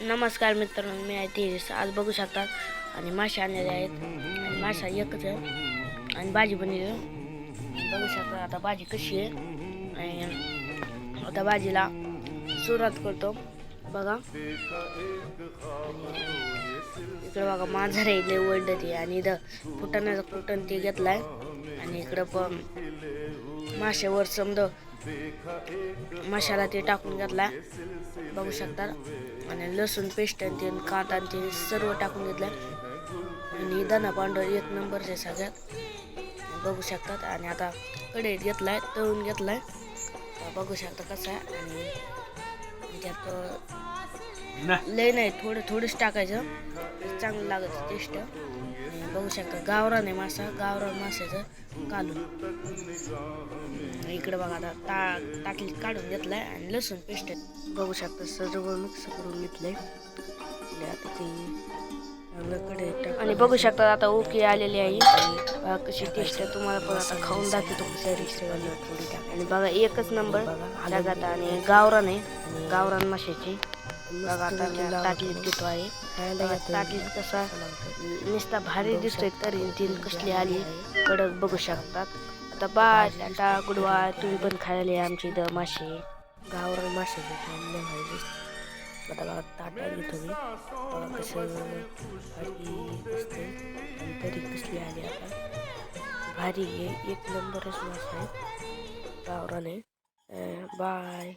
नमस्कार मित्रांनो मी आहे तेजस. आज बघू शकता आणि माशा आणलेले आहेत. आणि माशा एकच आहे. आणि भाजी बनली बघू शकता आता भाजी कशी आहे. आणि आता भाजीला सुरुवात करतो. बघा. इकडं बघा मांजर इकडे वर्ड ते. आणि इथं फुटण्याचं फुटण ते घेतलाय. आणि इकडं पण माशावर समजा मसाला ते टाकून घेतला. बघू शकता. आणि लसूण पेस्ट आणि ते कांदा ते सर्व टाकून घेतलं. आणि धना पांढर एक नंबरचे सगळ्यात. बघू शकतात आणि आता कढईत घेतलाय तळून घेतलाय. बघू शकता कसं आहे. आणि त्यात लय नाही थोडं थोडंच टाकायचं. चांगलं लागत टेस्ट बघू शकता गावरान आहे मासा गावरान माशाचं कालून इकडे बघा आता ता ताटली काढून घेतलाय आणि लसूण पेस्ट बघू शकता सर्व मिक्स करून घेतलंय. आणि आता ते आणि बघू शकता आता ओके आलेली आहे. कशी टेस्ट आहे. तुम्हाला पण आता खाऊन दाखवतो. कशी टाक आणि बघा एकच नंबर जगात आणि गावरान आहे. गावरान माशाची. बघा आता मी ताटलीत घेतो आहे. ताटलीत कसा नुसता भारी दिसतोय तरी ती कसली आली कडक बघू शकतात. आता बाय आता गुडवा तुम्ही पण खायला आमची इथं मासे. गावरान मासे भारी आता बघा ताटा घेतो मी बघा कसं तरी कसली आली आता. भारी आहे. एक नंबरच मासा आहे. गावरान आहे. बाय.